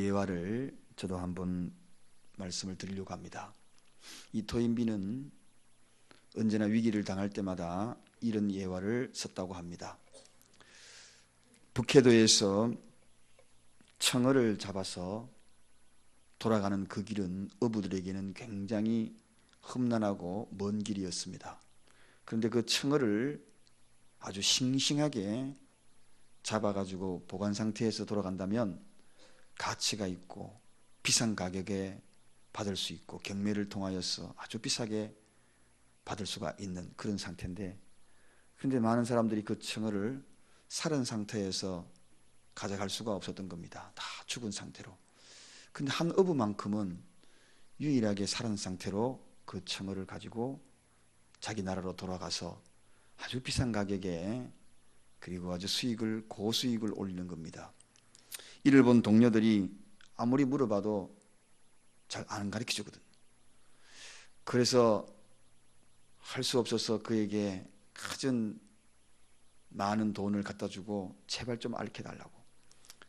예화를 저도 한번 말씀을 드리려고 합니다. 이 토인비는 언제나 위기를 당할 때마다 이런 예화를 썼다고 합니다. 북해도에서 청어를 잡아서 돌아가는 그 길은 어부들에게는 굉장히 험난하고 먼 길이었습니다. 그런데 그 청어를 아주 싱싱하게 잡아가지고 보관 상태에서 돌아간다면 가치가 있고 비싼 가격에 받을 수 있고 경매를 통하여서 아주 비싸게 받을 수가 있는 그런 상태인데 그런데 많은 사람들이 그 청어를 살은 상태에서 가져갈 수가 없었던 겁니다. 다 죽은 상태로. 근데 한 어부만큼은 유일하게 살은 상태로 그 청어를 가지고 자기 나라로 돌아가서 아주 비싼 가격에 그리고 아주 수익을 고수익을 올리는 겁니다. 이를 본 동료들이 아무리 물어봐도 잘 안 가르쳐 주거든. 그래서 할 수 없어서 그에게 가진 많은 돈을 갖다 주고 제발 좀 알게 달라고.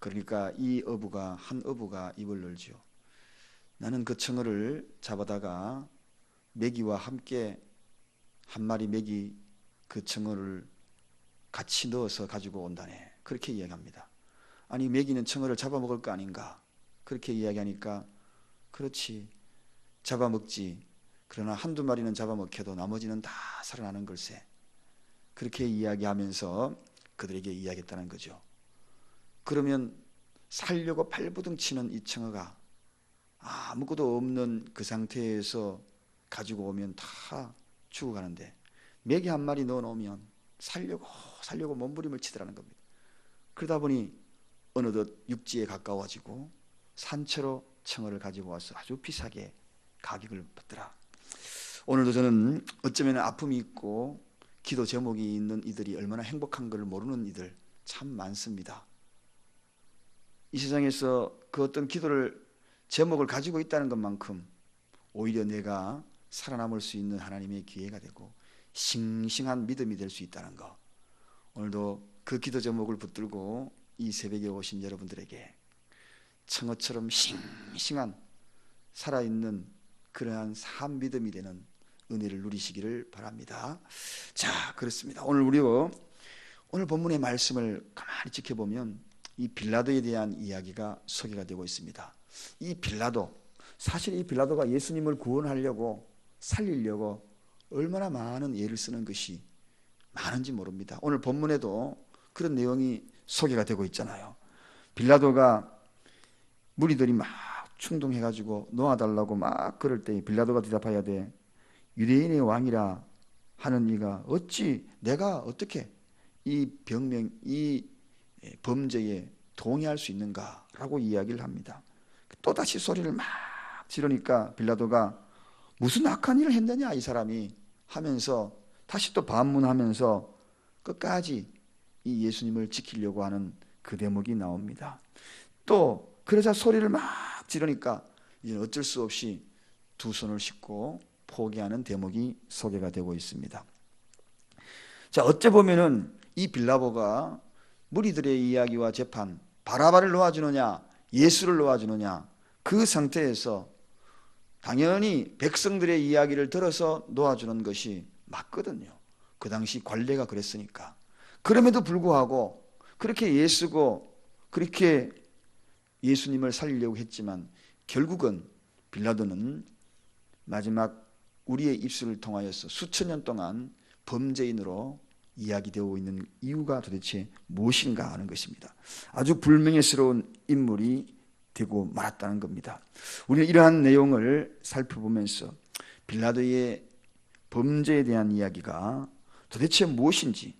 그러니까 이 어부가 한 어부가 입을 열지요. 나는 그 청어를 잡아다가 메기와 함께 한 마리 메기 그 청어를 같이 넣어서 가지고 온다네. 그렇게 이야기합니다. 아니 메기는 청어를 잡아먹을 거 아닌가? 그렇게 이야기하니까 그렇지 잡아먹지. 그러나 한두 마리는 잡아먹혀도 나머지는 다 살아나는 걸세. 그렇게 이야기하면서 그들에게 이야기했다는 거죠. 그러면 살려고 발부둥 치는 이 청어가 아무것도 없는 그 상태에서 가지고 오면 다 죽어가는데 메기 한 마리 넣어 놓으면 살려고 살려고 몸부림을 치더라는 겁니다. 그러다 보니 어느덧 육지에 가까워지고 산채로 청어를 가지고 와서 아주 비싸게 가격을 받더라. 오늘도 저는 어쩌면 아픔이 있고 기도 제목이 있는 이들이 얼마나 행복한 걸 모르는 이들 참 많습니다. 이 세상에서 그 어떤 기도를 제목을 가지고 있다는 것만큼 오히려 내가 살아남을 수 있는 하나님의 기회가 되고 싱싱한 믿음이 될 수 있다는 것. 오늘도 그 기도 제목을 붙들고 이 새벽에 오신 여러분들에게 청어처럼 싱싱한 살아있는 그러한 삶 믿음이 되는 은혜를 누리시기를 바랍니다. 자, 그렇습니다. 오늘 우리가 오늘 본문의 말씀을 가만히 지켜보면 이 빌라도에 대한 이야기가 소개가 되고 있습니다. 이 빌라도 사실 이 빌라도가 예수님을 구원하려고 살리려고 얼마나 많은 예를 쓰는 것이 많은지 모릅니다. 오늘 본문에도 그런 내용이 소개가 되고 있잖아요. 빌라도가 무리들이 막 충동해가지고 놓아달라고 막 그럴 때 빌라도가 대답해야 돼. 유대인의 왕이라 하는 이가 어찌 내가 어떻게 이 병명 이 범죄에 동의할 수 있는가라고 이야기를 합니다. 또 다시 소리를 막 지르니까 빌라도가 무슨 악한 일을 했느냐 이 사람이 하면서 다시 또 반문하면서 끝까지 이 예수님을 지키려고 하는 그 대목이 나옵니다. 또 그러자 소리를 막 지르니까 이제 어쩔 수 없이 두 손을 씻고 포기하는 대목이 소개가 되고 있습니다. 자, 어째 보면은 이 빌라보가 무리들의 이야기와 재판, 바라바를 놓아주느냐, 예수를 놓아주느냐, 그 상태에서 당연히 백성들의 이야기를 들어서 놓아주는 것이 맞거든요. 그 당시 관례가 그랬으니까. 그럼에도 불구하고 그렇게 예수고 그렇게 예수님을 살리려고 했지만 결국은 빌라도는 마지막 우리의 입술을 통하여서 수천 년 동안 범죄인으로 이야기되어 있는 이유가 도대체 무엇인가 하는 것입니다. 아주 불명예스러운 인물이 되고 말았다는 겁니다. 우리는 이러한 내용을 살펴보면서 빌라도의 범죄에 대한 이야기가 도대체 무엇인지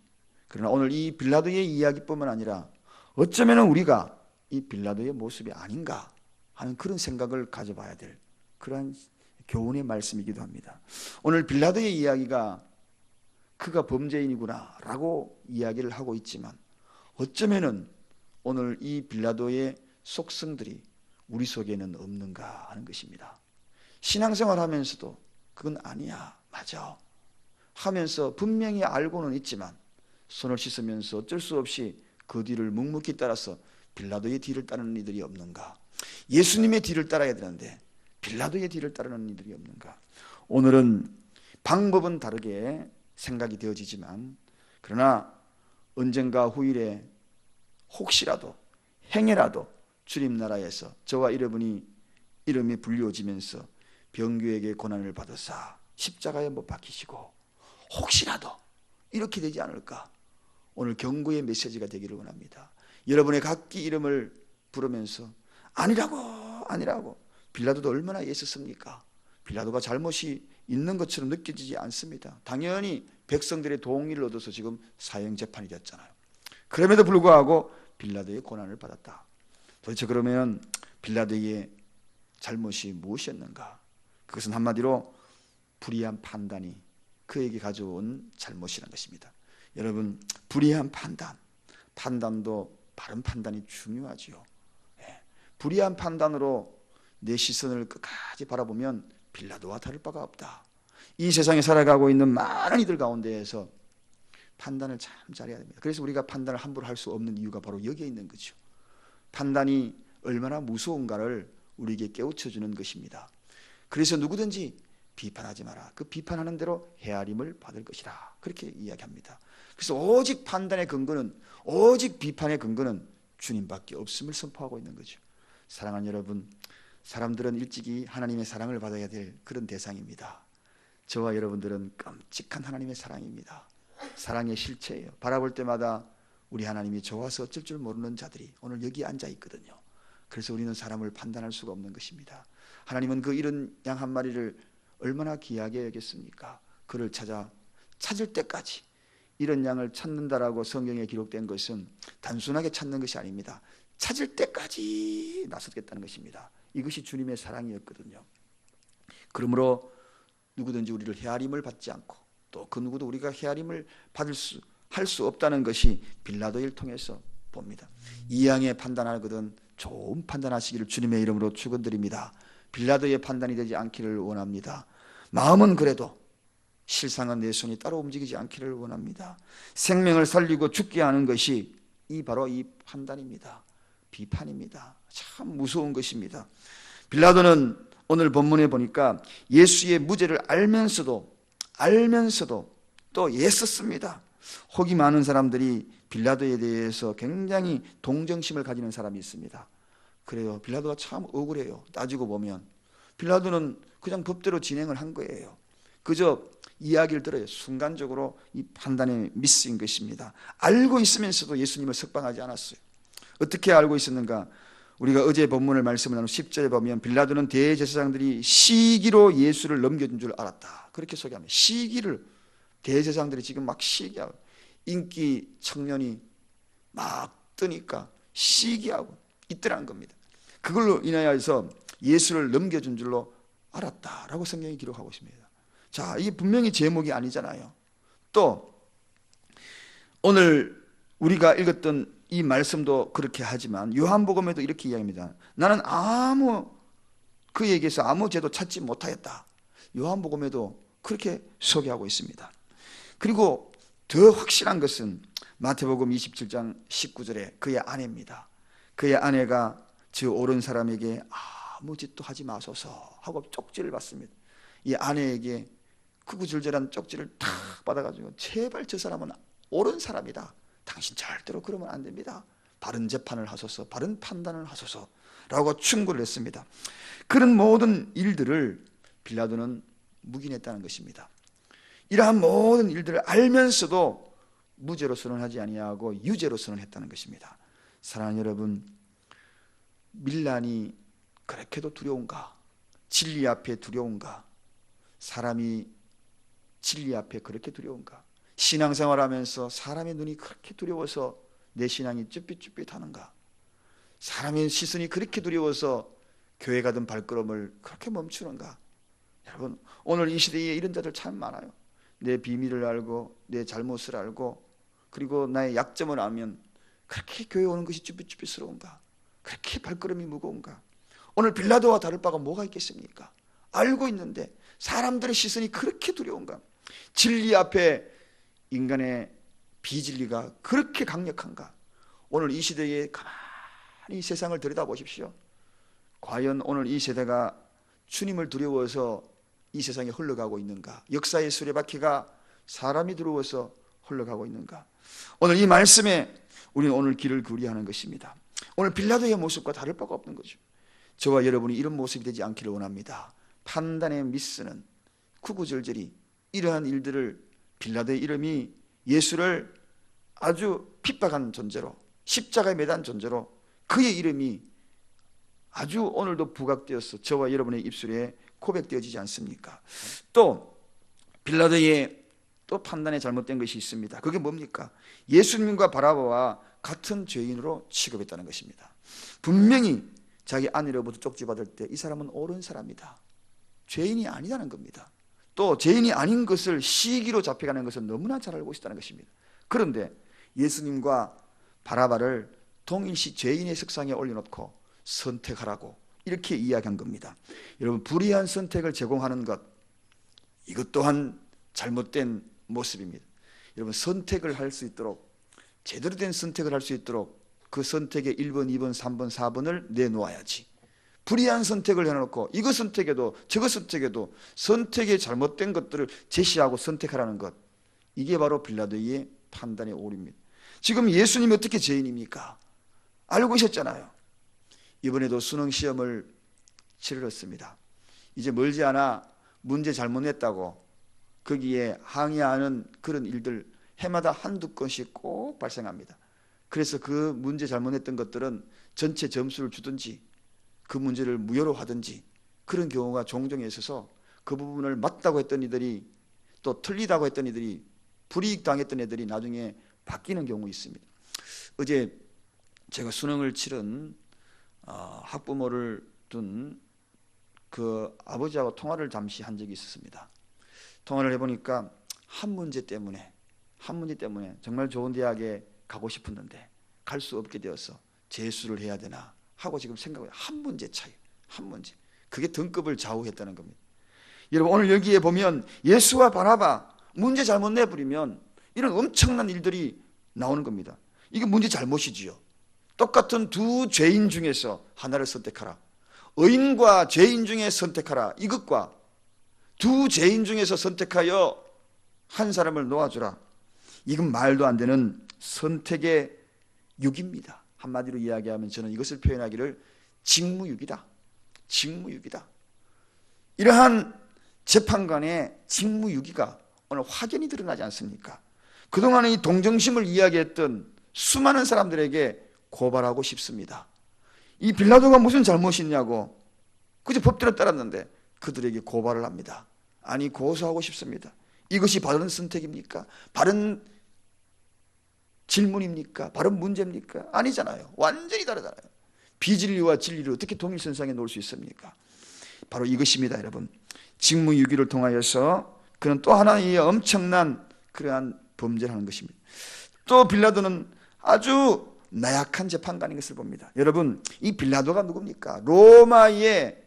그러나 오늘 이 빌라도의 이야기뿐만 아니라 어쩌면 우리가 이 빌라도의 모습이 아닌가 하는 그런 생각을 가져봐야 될 그러한 교훈의 말씀이기도 합니다. 오늘 빌라도의 이야기가 그가 범죄인이구나 라고 이야기를 하고 있지만 어쩌면은 오늘 이 빌라도의 속성들이 우리 속에는 없는가 하는 것입니다. 신앙생활 하면서도 그건 아니야. 맞아. 하면서 분명히 알고는 있지만 손을 씻으면서 어쩔 수 없이 그 뒤를 묵묵히 따라서 빌라도의 뒤를 따르는 이들이 없는가. 예수님의 뒤를 따라야 되는데 빌라도의 뒤를 따르는 이들이 없는가? 오늘은 방법은 다르게 생각이 되어지지만 그러나 언젠가 후일에 혹시라도 행여라도 주님 나라에서 저와 여러분이 이름이 불리워지면서 병규에게 고난을 받으사 십자가에 못 박히시고 혹시라도 이렇게 되지 않을까 오늘 경고의 메시지가 되기를 원합니다. 여러분의 각기 이름을 부르면서 아니라고 아니라고 빌라도도 얼마나 애썼습니까? 빌라도가 잘못이 있는 것처럼 느껴지지 않습니다. 당연히 백성들의 동의를 얻어서 지금 사형 재판이 됐잖아요. 그럼에도 불구하고 빌라도의 고난을 받았다. 도대체 그러면 빌라도의 잘못이 무엇이었는가? 그것은 한마디로 불의한 판단이 그에게 가져온 잘못이라는 것입니다. 여러분 불의한 판단, 판단도 바른 판단이 중요하지요. 예. 불의한 판단으로 내 시선을 끝까지 바라보면 빌라도와 다를 바가 없다. 이 세상에 살아가고 있는 많은 이들 가운데에서 판단을 참 잘해야 됩니다. 그래서 우리가 판단을 함부로 할 수 없는 이유가 바로 여기에 있는 거죠. 판단이 얼마나 무서운가를 우리에게 깨우쳐 주는 것입니다. 그래서 누구든지 비판하지 마라. 그 비판하는 대로 헤아림을 받을 것이라. 그렇게 이야기합니다. 그래서 오직 판단의 근거는 오직 비판의 근거는 주님밖에 없음을 선포하고 있는 거죠. 사랑하는 여러분, 사람들은 일찍이 하나님의 사랑을 받아야 될 그런 대상입니다. 저와 여러분들은 끔찍한 하나님의 사랑입니다. 사랑의 실체예요. 바라볼 때마다 우리 하나님이 좋아서 어쩔 줄 모르는 자들이 오늘 여기 앉아 있거든요. 그래서 우리는 사람을 판단할 수가 없는 것입니다. 하나님은 그 이런 양 한 마리를 얼마나 귀하게 여겼습니까? 그를 찾아 찾을 때까지 이런 양을 찾는다라고 성경에 기록된 것은 단순하게 찾는 것이 아닙니다. 찾을 때까지 나섰겠다는 것입니다. 이것이 주님의 사랑이었거든요. 그러므로 누구든지 우리를 헤아림을 받지 않고 또 그 누구도 우리가 헤아림을 받을 수 할 수 없다는 것이 빌라도를 통해서 봅니다. 이 양의 판단하거든 좋은 판단하시기를 주님의 이름으로 축원드립니다. 빌라도의 판단이 되지 않기를 원합니다. 마음은 그래도 실상은 내 손이 따로 움직이지 않기를 원합니다. 생명을 살리고 죽게 하는 것이 이 바로 이 판단입니다. 비판입니다. 참 무서운 것입니다. 빌라도는 오늘 본문에 보니까 예수의 무죄를 알면서도 알면서도 또 애썼습니다. 혹이 많은 사람들이 빌라도에 대해서 굉장히 동정심을 가지는 사람이 있습니다. 그래요. 빌라도가 참 억울해요. 따지고 보면 빌라도는 그냥 법대로 진행을 한 거예요. 그저 이야기를 들어요. 순간적으로 이 판단에 미스인 것입니다. 알고 있으면서도 예수님을 석방하지 않았어요. 어떻게 알고 있었는가? 우리가 어제 본문을 말씀을 나눈 10절에 보면 빌라도는 대제사장들이 시기로 예수를 넘겨준 줄 알았다. 그렇게 소개합니다. 시기를 대제사장들이 지금 막 시기하고 인기 청년이 막 뜨니까 시기하고 있더라는 겁니다. 그걸로 인하여서 예수를 넘겨준 줄로 알았다라고 성경이 기록하고 있습니다. 자, 이게 분명히 제목이 아니잖아요. 또 오늘 우리가 읽었던 이 말씀도 그렇게 하지만 요한복음에도 이렇게 이야기합니다. 나는 아무 그에게서 아무 죄도 찾지 못하였다. 요한복음에도 그렇게 소개하고 있습니다. 그리고 더 확실한 것은 마태복음 27장 19절에 그의 아내입니다. 그의 아내가 저 옳은 사람에게 아무 짓도 하지 마소서 하고 쪽지를 받습니다. 이 아내에게 구구절절한 쪽지를 탁 받아가지고 제발 저 사람은 옳은 사람이다. 당신 절대로 그러면 안 됩니다. 바른 재판을 하소서, 바른 판단을 하소서 라고 충고를 했습니다. 그런 모든 일들을 빌라도는 묵인했다는 것입니다. 이러한 모든 일들을 알면서도 무죄로 선언하지 아니하고 유죄로 선언했다는 것입니다. 사랑하는 여러분, 밀란이 그렇게도 두려운가? 진리 앞에 두려운가? 사람이 진리 앞에 그렇게 두려운가? 신앙생활 하면서 사람의 눈이 그렇게 두려워서 내 신앙이 쭈삣쭈삣하는가? 사람의 시선이 그렇게 두려워서 교회 가던 발걸음을 그렇게 멈추는가? 여러분, 오늘 이 시대에 이런 자들 참 많아요. 내 비밀을 알고, 내 잘못을 알고, 그리고 나의 약점을 알면 그렇게 교회 오는 것이 쭈삣쭈삣스러운가? 그렇게 발걸음이 무거운가? 오늘 빌라도와 다를 바가 뭐가 있겠습니까? 알고 있는데 사람들의 시선이 그렇게 두려운가? 진리 앞에 인간의 비진리가 그렇게 강력한가? 오늘 이 시대에 가만히 세상을 들여다보십시오. 과연 오늘 이 세대가 주님을 두려워서 이 세상에 흘러가고 있는가? 역사의 수레바퀴가 사람이 두려워서 흘러가고 있는가? 오늘 이 말씀에 우리는 오늘 길을 구리하는 것입니다. 오늘 빌라도의 모습과 다를 바가 없는 거죠. 저와 여러분이 이런 모습이 되지 않기를 원합니다. 판단에 미쓰는 구구절절히 이러한 일들을 빌라도의 이름이 예수를 아주 핍박한 존재로 십자가에 매단 존재로 그의 이름이 아주 오늘도 부각되어서 저와 여러분의 입술에 고백되어지지 않습니까? 또 빌라도의 또 판단에 잘못된 것이 있습니다. 그게 뭡니까? 예수님과 바라바와 같은 죄인으로 취급했다는 것입니다. 분명히 자기 아내로부터 쪽지받을 때 이 사람은 옳은 사람이다. 죄인이 아니라는 겁니다. 또 죄인이 아닌 것을 시기로 잡혀가는 것은 너무나 잘 알고 있다는 것입니다. 그런데 예수님과 바라바를 동일시 죄인의 석상에 올려놓고 선택하라고 이렇게 이야기한 겁니다. 여러분 불의한 선택을 제공하는 것 이것 또한 잘못된 모습입니다. 여러분 선택을 할 수 있도록 제대로 된 선택을 할 수 있도록 그 선택의 1번, 2번, 3번, 4번을 내놓아야지. 불의한 선택을 해놓고 이거 선택해도 저거 선택해도 선택의 잘못된 것들을 제시하고 선택하라는 것 이게 바로 빌라도의 판단의 오류입니다. 지금 예수님이 어떻게 죄인입니까? 알고 계셨잖아요. 이번에도 수능 시험을 치르렀습니다. 이제 멀지 않아 문제 잘못 냈다고 거기에 항의하는 그런 일들 해마다 한두 건씩 꼭 발생합니다. 그래서 그 문제 잘못 냈던 것들은 전체 점수를 주든지 그 문제를 무효로 하든지 그런 경우가 종종 있어서 그 부분을 맞다고 했던 이들이 또 틀리다고 했던 이들이 불이익 당했던 애들이 나중에 바뀌는 경우 있습니다. 어제 제가 수능을 치른 어, 학부모를 둔 그 아버지하고 통화를 잠시 한 적이 있었습니다. 통화를 해보니까 한 문제 때문에 한 문제 때문에 정말 좋은 대학에 가고 싶었는데 갈 수 없게 되어서 재수를 해야 되나 하고 지금 생각을 한 문제 차이 한 문제 그게 등급을 좌우했다는 겁니다. 여러분 오늘 여기에 보면 예수와 바나바 문제 잘못 내버리면 이런 엄청난 일들이 나오는 겁니다. 이게 문제 잘못이지요. 똑같은 두 죄인 중에서 하나를 선택하라. 의인과 죄인 중에 선택하라. 이것과 두 죄인 중에서 선택하여 한 사람을 놓아주라. 이건 말도 안 되는 선택의 육입니다. 한마디로 이야기하면 저는 이것을 표현하기를 직무유기다. 직무유기다. 이러한 재판관의 직무유기가 오늘 확연히 드러나지 않습니까? 그동안의 이 동정심을 이야기했던 수많은 사람들에게 고발하고 싶습니다. 이 빌라도가 무슨 잘못이 있냐고 그저 법대로 따랐는데 그들에게 고발을 합니다. 아니 고소하고 싶습니다. 이것이 바른 선택입니까? 바른 질문입니까? 바른 문제입니까? 아니잖아요. 완전히 다르잖아요. 비진리와 진리를 어떻게 동일선상에 놓을 수 있습니까? 바로 이것입니다, 여러분. 직무유기를 통하여서 그는 또 하나의 엄청난 그러한 범죄를 하는 것입니다. 또 빌라도는 아주 나약한 재판관인 것을 봅니다. 여러분, 이 빌라도가 누굽니까? 로마의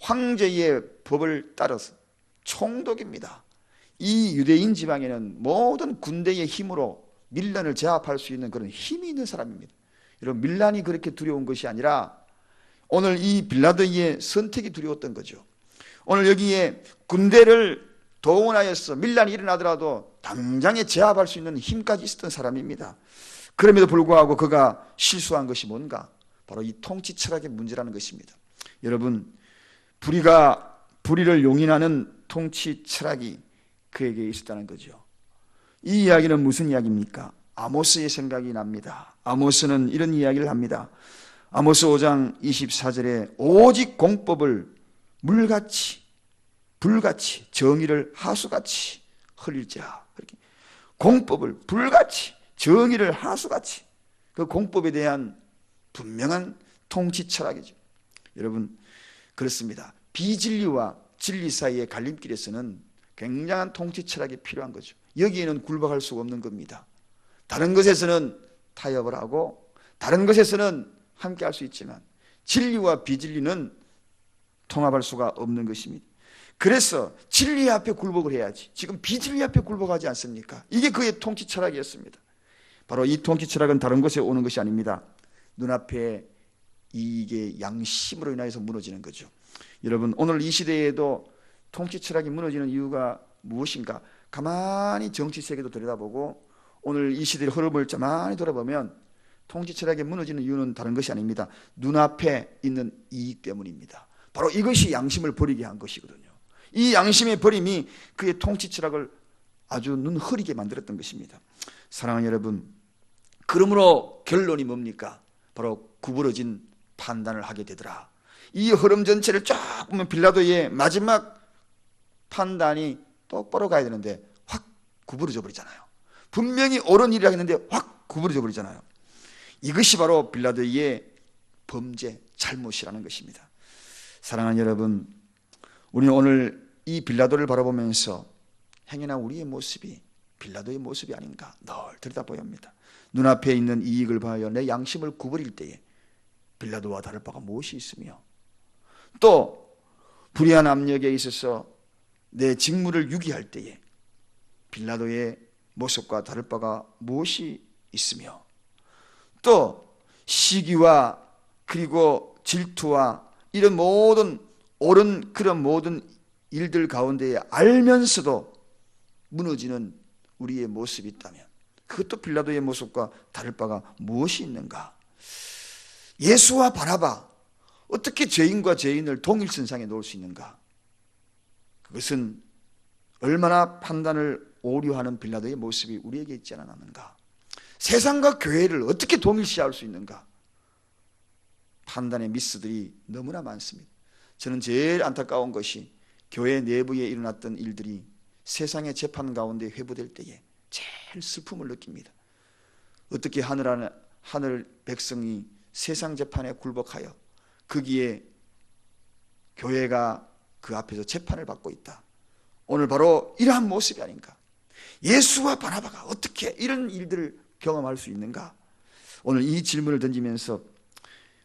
황제의 법을 따라서 총독입니다. 이 유대인 지방에는 모든 군대의 힘으로 밀란을 제압할 수 있는 그런 힘이 있는 사람입니다. 여러분, 밀란이 그렇게 두려운 것이 아니라 오늘 이 빌라도의 선택이 두려웠던 거죠. 오늘 여기에 군대를 동원하여서 밀란이 일어나더라도 당장에 제압할 수 있는 힘까지 있었던 사람입니다. 그럼에도 불구하고 그가 실수한 것이 뭔가? 바로 이 통치 철학의 문제라는 것입니다. 여러분, 불의가 불의를 용인하는 통치 철학이 그에게 있었다는 거죠. 이 이야기는 무슨 이야기입니까? 아모스의 생각이 납니다. 아모스는 이런 이야기를 합니다. 아모스 5장 24절에 오직 공법을 물같이 불같이 정의를 하수같이 흘릴지라. 공법을 불같이 정의를 하수같이 그 공법에 대한 분명한 통치 철학이죠. 여러분 그렇습니다. 비진리와 진리 사이의 갈림길에서는 굉장한 통치 철학이 필요한 거죠. 여기에는 굴복할 수가 없는 겁니다. 다른 것에서는 타협을 하고 다른 것에서는 함께 할 수 있지만 진리와 비진리는 통합할 수가 없는 것입니다. 그래서 진리 앞에 굴복을 해야지. 지금 비진리 앞에 굴복하지 않습니까? 이게 그의 통치 철학이었습니다. 바로 이 통치 철학은 다른 곳에 오는 것이 아닙니다. 눈앞에 이게 양심으로 인하여서 무너지는 거죠. 여러분 오늘 이 시대에도 통치 철학이 무너지는 이유가 무엇인가? 가만히 정치 세계도 들여다보고 오늘 이 시대의 흐름을 가만히 돌아보면 통치 철학이 무너지는 이유는 다른 것이 아닙니다. 눈앞에 있는 이익 때문입니다. 바로 이것이 양심을 버리게 한 것이거든요. 이 양심의 버림이 그의 통치 철학을 아주 눈 흐리게 만들었던 것입니다. 사랑하는 여러분, 그러므로 결론이 뭡니까? 바로 구부러진 판단을 하게 되더라. 이 흐름 전체를 쫙 보면 빌라도의 마지막 판단이 똑바로 가야 되는데 확 구부러져 버리잖아요. 분명히 옳은 일이라 했는데 확 구부러져 버리잖아요. 이것이 바로 빌라도의 범죄, 잘못이라는 것입니다. 사랑하는 여러분, 우리는 오늘 이 빌라도를 바라보면서 행여나 우리의 모습이 빌라도의 모습이 아닌가 늘 들여다보야 합니다. 눈앞에 있는 이익을 봐야 내 양심을 구부릴 때에 빌라도와 다를 바가 무엇이 있으며 또 불의한 압력에 있어서 내 직무를 유기할 때에 빌라도의 모습과 다를 바가 무엇이 있으며 또 시기와 그리고 질투와 이런 모든 옳은 그런 모든 일들 가운데에 알면서도 무너지는 우리의 모습이 있다면 그것도 빌라도의 모습과 다를 바가 무엇이 있는가? 예수와 바라바 어떻게 죄인과 죄인을 동일선상에 놓을 수 있는가? 그것은 얼마나 판단을 오류하는 빌라도의 모습이 우리에게 있지 않았는가? 세상과 교회를 어떻게 동일시할 수 있는가? 판단의 미스들이 너무나 많습니다. 저는 제일 안타까운 것이 교회 내부에 일어났던 일들이 세상의 재판 가운데 회부될 때에 제일 슬픔을 느낍니다. 어떻게 하늘 안에 하늘 백성이 세상 재판에 굴복하여 거기에 교회가 그 앞에서 재판을 받고 있다. 오늘 바로 이러한 모습이 아닌가? 예수와 바나바가 어떻게 이런 일들을 경험할 수 있는가? 오늘 이 질문을 던지면서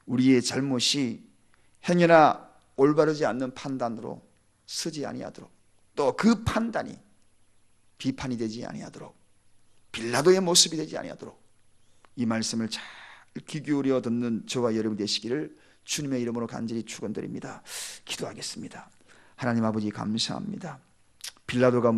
우리의 잘못이 행여나 올바르지 않는 판단으로 서지 아니하도록 또 그 판단이 비판이 되지 아니하도록 빌라도의 모습이 되지 아니하도록 이 말씀을 잘 귀 기울여 듣는 저와 여러분 되시기를 주님의 이름으로 간절히 축원드립니다. 기도하겠습니다. 하나님 아버지 감사합니다. 빌라도가